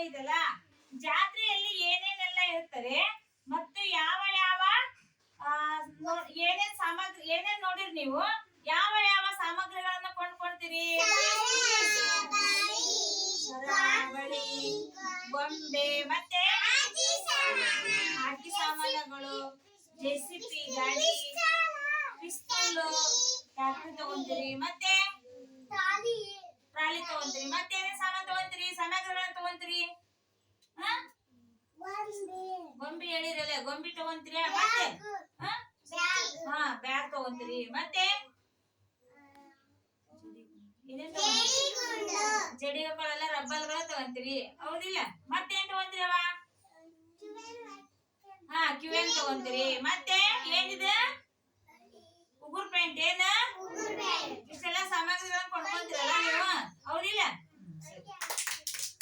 ಜಾತ್ರೆ ಇದಲ್ಲ? ಜಾತ್ರೆಯಲ್ಲಿ ಏನೇನೆಲ್ಲ ಇರ್ತದೆ? ಮತ್ತು ಯಾವ ಯಾವ ಏನೇನ್ ಸಾಮಗ್ರಿ ಏನೇನ್ ನೋಡಿರಿ ನೀವು? ಯಾವ ಯಾವ ಸಾಮಗ್ರಿಗಳನ್ನ ಕೊಂಡ್ಕೊಳ್ತೀರಿ? ಬೊಂಬೆ ಮತ್ತೆ ಅಕ್ಕಿ ಸಾಮಾನುಗಳು ಜೆಸಿಪಿ ಗಾಡಿ ಪಿಸ್ತೂಲು ಟ್ರ್ಯಾಕ್ಟರ್ ತಗೊಂತೀರಿ ಮತ್ತೆ ಟ್ರಾಲಿ ತಗೊಂತೀರಿ ಮತ್ತೆ ಗೊಂಬಿ ಹೇಳಿರಲ್ಲ ಗೊಂಬಿ ತಗೊಂತೀರಿ? ಮತ್ತೆ? ಹಾ? ಬ್ಯಾಗ್ ತಗೊಂತೀರಿ. ಮತ್ತೆ? ಜಡಿಗಳೆಲ್ಲ ರಬ್ಬಲ್ಗಳ ತಗೊಂತೀರಿ. ಹೌದಿಲ್ಲ? ಮತ್ತೇನ್ ತಗೊಂತೀರಿ ಅವ? ಹಾ, ಕ್ಯೂಎನ್ ತಗೊಂತೀರಿ. ಮತ್ತೆ? ಏನಿದೆ? ಉಗುರ್ ಪೇಂಟ್ ಏನ?